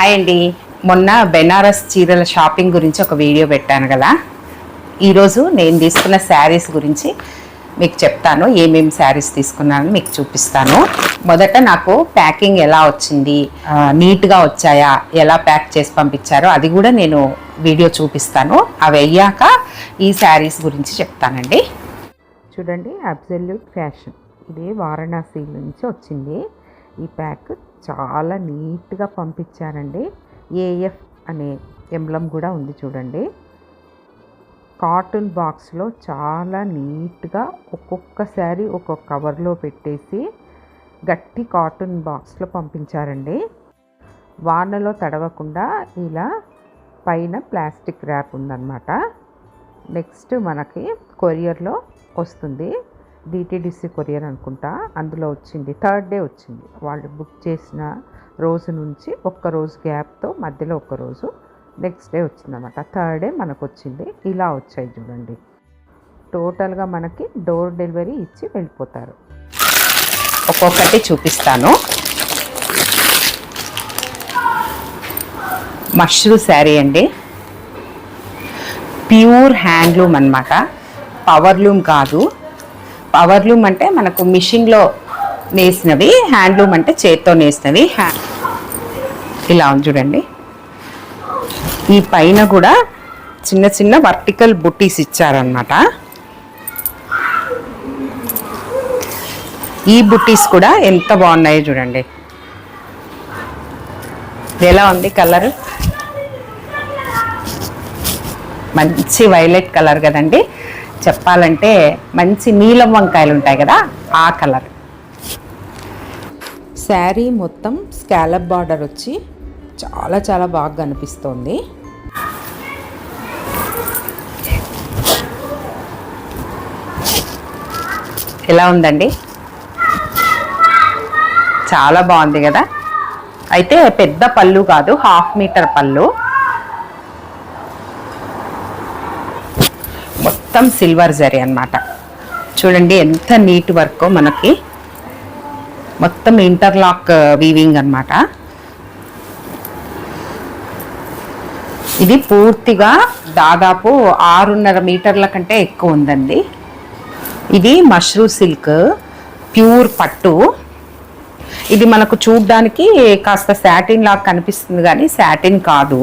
Hi అండి. మొన్న బెనారస్ చీరల షాపింగ్ గురించి ఒక వీడియో పెట్టాను కదా. ఈరోజు నేను తీసుకున్న శారీస్ గురించి మీకు చెప్తాను. ఏమేమి శారీస్ తీసుకున్నానని మీకు చూపిస్తాను. మొదట నాకు ప్యాకింగ్ ఎలా వచ్చింది నీట్గా వచ్చాయా ఎలా ప్యాక్ చేసి పంపించారో అది కూడా నేను వీడియో చూపిస్తాను. అవి అయ్యాక ఈ శారీస్ గురించి చెప్తానండి. చూడండి అబ్సల్యూట్ ఫ్యాషన్. ఇది వారణాసి నుంచి వచ్చింది ఈ ప్యాక్. చాలా నీట్గా పంపించారండి ఏఎఫ్ అనే ఎంబ్లం కూడా ఉంది చూడండి. కాటన్ బాక్స్లో చాలా నీట్గా ఒక్కొక్కసారి ఒక్కొక్క కవర్లో పెట్టేసి గట్టి కాటన్ బాక్స్లో పంపించారండి. వానలో తడవకుండా ఇలా పైన ప్లాస్టిక్ ర్యాప్ ఉందన్నమాట. నెక్స్ట్ మనకి కొరియర్లో వస్తుంది. డిటిడిసి కొరియర్ అనుకుంటా అందులో వచ్చింది. థర్డ్ డే వచ్చింది. వాళ్ళు బుక్ చేసిన రోజు నుంచి ఒక్క రోజు గ్యాప్తో మధ్యలో ఒక్క రోజు నెక్స్ట్ డే వచ్చిందన్నమాట. థర్డ్ డే మనకు వచ్చింది. ఇలా వచ్చాయి చూడండి. టోటల్గా మనకి డోర్ డెలివరీ ఇచ్చి వెళ్ళిపోతారు. ఒక్కొక్కటి చూపిస్తాను. మష్రూ శారీ అండి. ప్యూర్ హ్యాండ్లూమ్ అనమాట పవర్లూమ్ కాదు. పవర్లూమ్ అంటే మనకు మిషన్లో నేసినవి హ్యాండ్లూమ్ అంటే చేత్తో నేసినవి. హ్యా ఇలా ఉంది చూడండి. ఈ పైన కూడా చిన్న చిన్న వర్టికల్ బుట్టీస్ ఇచ్చారనమాట ఈ బుట్టీస్ కూడా ఎంత బాగున్నాయో చూడండి. ఎలా ఉంది కలర్? మంచి వైలెట్ కలర్ కదండి. చెప్పాలంటే మంచి నీలం వంకాయలు ఉంటాయి కదా ఆ కలర్. శారీ మొత్తం స్కాలప్ బార్డర్ వచ్చి చాలా చాలా బాగా కనిపిస్తోంది. ఎలా ఉందండి? చాలా బాగుంది కదా. అయితే పెద్ద పళ్ళు కాదు హాఫ్ మీటర్ పళ్ళు. మొత్తం సిల్వర్ జరీ అన్నమాట. చూడండి ఎంత నీట్ వర్క్ మనకి. మొత్తం ఇంటర్లాక్ uh, వీవింగ్ అన్నమాట. ఇది పూర్తిగా దాదాపు ఆరున్నర మీటర్ల కంటే ఎక్కువ ఉందండి. ఇది మష్రూ సిల్క్ ప్యూర్ పట్టు. ఇది మనకు చూడ్డానికి కాస్త శాటిన్ లాగా కనిపిస్తుంది కానీ శాటిన్ కాదు.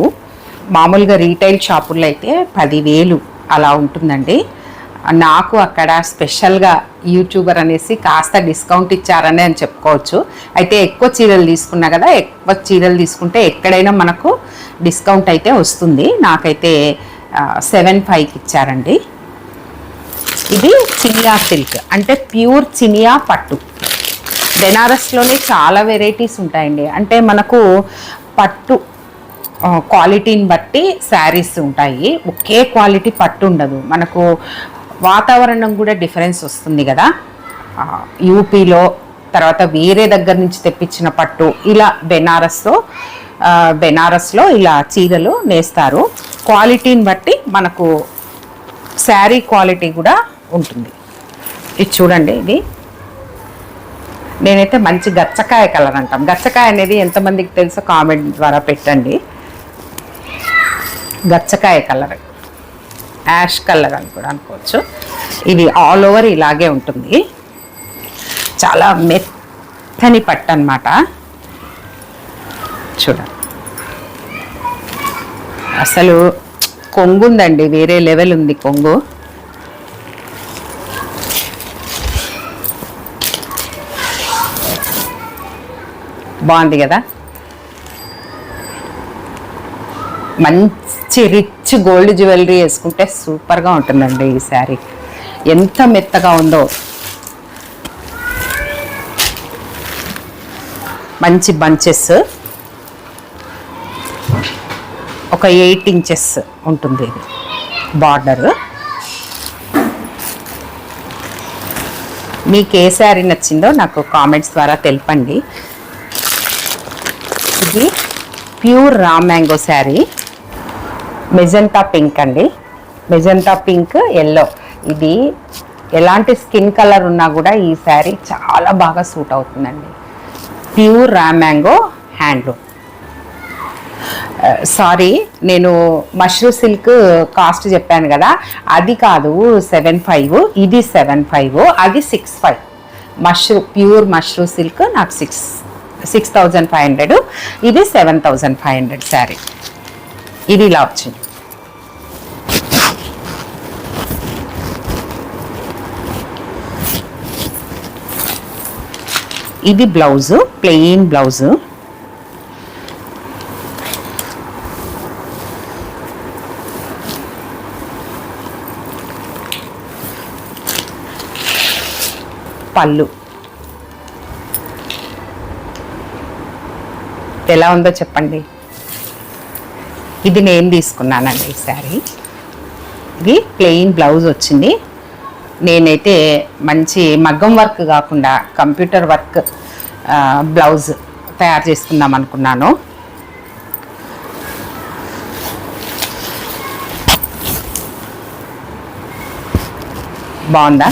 మామూలుగా రీటైల్ షాపుల్లో అయితే పదివేలు. అలా ఉంటుందండి. నాకు అక్కడ స్పెషల్గా యూట్యూబర్ అనేసి కాస్త డిస్కౌంట్ ఇచ్చారని అని చెప్పుకోవచ్చు. అయితే ఎక్కువ చీరలు తీసుకున్నా కదా ఎక్కువ చీరలు తీసుకుంటే ఎక్కడైనా మనకు డిస్కౌంట్ అయితే వస్తుంది. నాకైతే సెవెన్ ఫైవ్కి ఇచ్చారండి. ఇది చినియా సిల్క్ అంటే ప్యూర్ చినియా పట్టు. బెనారస్లోనే చాలా వెరైటీస్ ఉంటాయండి. అంటే మనకు పట్టు క్వాలిటీని బట్టి శారీస్ ఉంటాయి. ఒకే క్వాలిటీ పట్టు ఉండదు. మనకు వాతావరణం కూడా డిఫరెన్స్ వస్తుంది కదా. యూపీలో తర్వాత వేరే దగ్గర నుంచి తెప్పించిన పట్టు ఇలా బెనారస్లో బెనారస్లో ఇలా చీరలు నేస్తారు క్వాలిటీని బట్టి మనకు శారీ క్వాలిటీ కూడా ఉంటుంది. ఇది చూడండి ఇది. నేనైతే మంచి గచ్చకాయ కలర్ అంటాం. గచ్చకాయ అనేది ఎంతమందికి తెలుసో కామెంట్ ద్వారా పెట్టండి. గచ్చకాయ కలర్. యాష్ కలర్ అని కూడా అనుకోవచ్చు. ఇది ఆల్ ఓవర్ ఇలాగే ఉంటుంది. చాలా మెత్తని పట్టు అనమాట చూడండి. అసలు కొంగు ఉందండి వేరే లెవెల్ ఉంది కొంగు. బాగుంది కదా? మంచి రిచ్ గోల్డ్ జ్యువెలరీ వేసుకుంటే సూపర్గా ఉంటుందండి ఈ శారీ. ఎంత మెత్తగా ఉందో. మంచి బంచెస్ ఒక ఎయిట్ ఇంచెస్ ఉంటుంది ఇది. బార్డర్ మీకు ఏ శారీ నచ్చిందో నాకు కామెంట్స్ ద్వారా తెలపండి. ఇది pure raw mango sari. Magenta pink అండి. మెజంతా పింక్ ఎల్లో ఇది ఎలాంటి స్కిన్ కలర్ ఉన్నా కూడా ఈ శారీ చాలా బాగా సూట్ అవుతుందండి. Pure raw mango handloom. Uh, sorry నేను మష్రూ సిల్క్ కాస్ట్ చెప్పాను కదా అది కాదు సెవెన్ ఫైవ్ ఇది సెవెన్ ఫైవ్ అది six five. Mashru pure mashru silk నాకు six six thousand five hundred ఇది seven thousand five hundred sari. ఇది ఇలా వచ్చింది. ఇది బ్లౌజు ప్లెయిన్ బ్లౌజు. పళ్ళు. ఎలా ఉందో చెప్పండి. ఇది నేను తీసుకున్నానండి ఈ శారీ. ఇది ప్లెయిన్ బ్లౌజ్ వచ్చింది. నేనైతే మంచి మగ్గం వర్క్ కాకుండా కంప్యూటర్ వర్క్ బ్లౌజ్ తయారు చేసుకుందాం అనుకున్నాను. బాగుందా?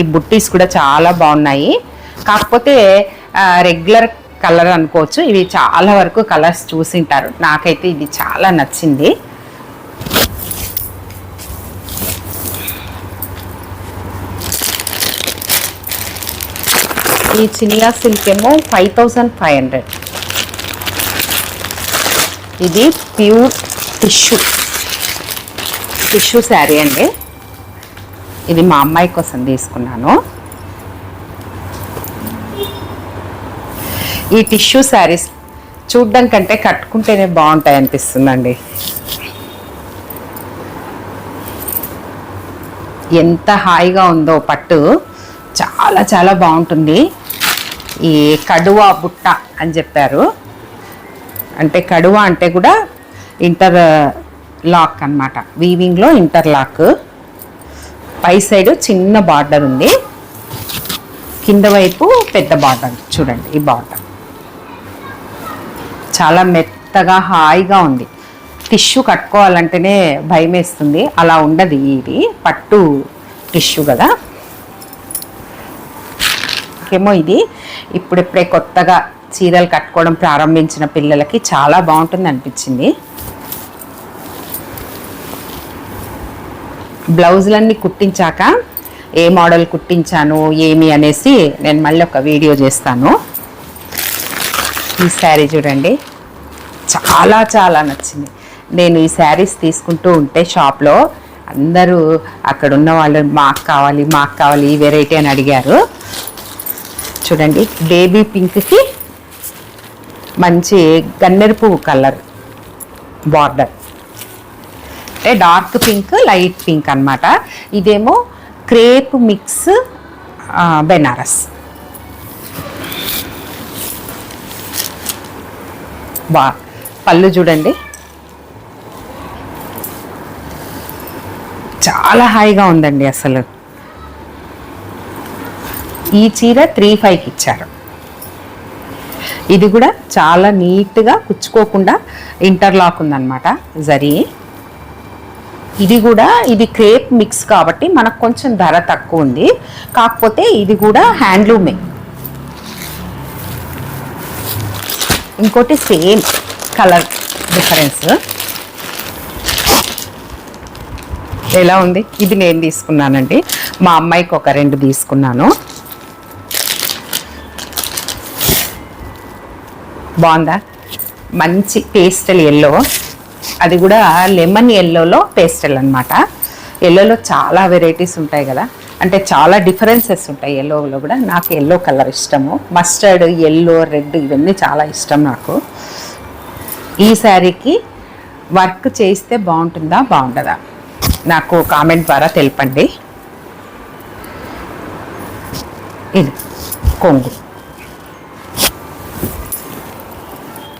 ఈ బుట్టీస్ కూడా చాలా బాగున్నాయి. కాకపోతే రెగ్యులర్ కలర్ అనుకోవచ్చు. ఇవి చాలా వరకు కలర్స్ చూసింటారు. నాకైతే ఇది చాలా నచ్చింది. ఈ చినియా సిల్క్ ఏమో ఫైవ్ థౌజండ్ ఫైవ్ హండ్రెడ్ ఇది ప్యూర్ టిష్యూ. టిష్యూ శారీ అండి. ఇది మా అమ్మాయి కోసం తీసుకున్నాను. ఈ టిష్యూ శారీస్ చూడడం కంటే కట్టుకుంటేనే బాగుంటాయి అనిపిస్తుందండి ఎంత హాయిగా ఉందో పట్టు. చాలా చాలా బాగుంటుంది. ఈ కడువా బుట్ట అని చెప్పారు. అంటే కడువ అంటే కూడా ఇంటర్ లాక్ అనమాట వీవింగ్లో ఇంటర్ లాక్. పై సైడ్ చిన్న బార్డర్ ఉంది. కింద వైపు పెద్ద బార్డర్. చూడండి ఈ బార్డర్. చాలా మెత్తగా హాయిగా ఉంది. టిష్యూ కట్టుకోవాలంటేనే భయం వేస్తుంది అలా ఉండదు ఇది. పట్టు టిష్యూ కదా. ఏమో ఇది. ఇప్పుడిప్పుడే కొత్తగా చీరలు కట్టుకోవడం ప్రారంభించిన పిల్లలకి చాలా బాగుంటుంది అనిపించింది. బ్లౌజులన్నీ కుట్టించాక ఏ మోడల్ కుట్టించాను ఏమి అనేసి నేను మళ్ళీ ఒక వీడియో చేస్తాను. ఈ శారీ చూడండి. చాలా చాలా నచ్చింది. నేను ఈ శారీస్ తీసుకుంటూ ఉంటే షాప్లో అందరూ అక్కడ ఉన్న వాళ్ళు మాకు కావాలి మాకు కావాలి ఈ వెరైటీ అని అడిగారు. చూడండి బేబీ పింక్కి మంచి గన్నెరు పువ్వు కలర్ బార్డర్. అంటే డార్క్ పింక్ లైట్ పింక్ అన్నమాట. ఇదేమో క్రేప్ మిక్స్ బెనారస్. బా పళ్ళు చూడండి. చాలా హాయిగా ఉందండి అసలు. ఈ చీర త్రీ ఫైవ్కి ఇచ్చారు. ఇది కూడా చాలా నీట్గా కుచ్చుకోకుండా ఇంటర్లాక్ ఉందన్నమాట జరీ. ఇది కూడా ఇది క్రేప్ మిక్స్ కాబట్టి మనకు కొంచెం ధర తక్కువ ఉంది. కాకపోతే ఇది కూడా హ్యాండ్లూమే. ఇంకోటి సేమ్ కలర్ డిఫరెన్స్. ఎలా ఉంది? ఇది నేను తీసుకున్నానండి. మా అమ్మాయికి ఒక రెండు తీసుకున్నాను. బాగుందా? మంచి పేస్టల్ ఎల్లో అది కూడా లెమన్ ఎల్లోలో పేస్టల్ అనమాట ఎల్లోలో చాలా వెరైటీస్ ఉంటాయి కదా. అంటే చాలా డిఫరెన్సెస్ ఉంటాయి ఎల్లోలో కూడా. నాకు ఎల్లో కలర్ ఇష్టము. మస్టర్డ్ ఎల్లో రెడ్ ఇవన్నీ చాలా ఇష్టం నాకు. ఈ శారీకి వర్క్ చేస్తే బాగుంటుందా? బాగుంటుందా నాకు కామెంట్ ద్వారా తెలపండి. ఇది కొంగు.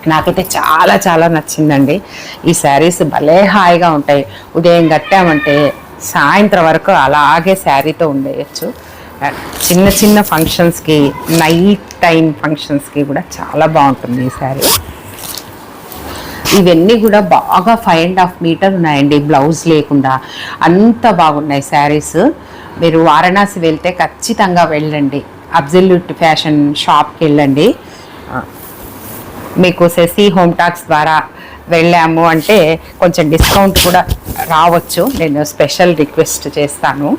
నాకైతే చాలా చాలా నచ్చిందండి. ఈ శారీస్ భలే హాయిగా ఉంటాయి. ఉదయం కట్టామంటే సాయంత్రం వరకు అలాగే శారీతో ఉండేయచ్చు. చిన్న చిన్న ఫంక్షన్స్కి నైట్ టైం ఫంక్షన్స్కి కూడా చాలా బాగుంటుంది ఈ శారీ. ఇవన్నీ కూడా బాగా ఫైవ్ అండ్ హాఫ్ మీటర్ ఉన్నాయండి బ్లౌజ్ లేకుండా. అంత బాగున్నాయి శారీస్. మీరు వారణాసి వెళ్తే ఖచ్చితంగా వెళ్ళండి. అబ్జల్యూట్ ఫ్యాషన్ షాప్కి వెళ్ళండి. మీకు శశి హోమ్ టాక్స్ ద్వారా వెళ్ళాము అంటే కొంచెం డిస్కౌంట్ కూడా రావచ్చు. నేను స్పెషల్ రిక్వెస్ట్ చేస్తాను.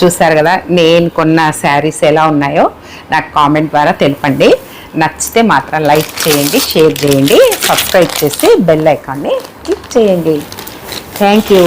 చూసారు కదా నేను కొన్న శారీస్ ఎలా ఉన్నాయో నాకు కామెంట్ ద్వారా తెలపండి. నచ్చితే మాత్రం లైక్ చేయండి షేర్ చేయండి సబ్స్క్రైబ్ చేసి బెల్ ఐకాన్ని క్లిక్ చేయండి. Thank you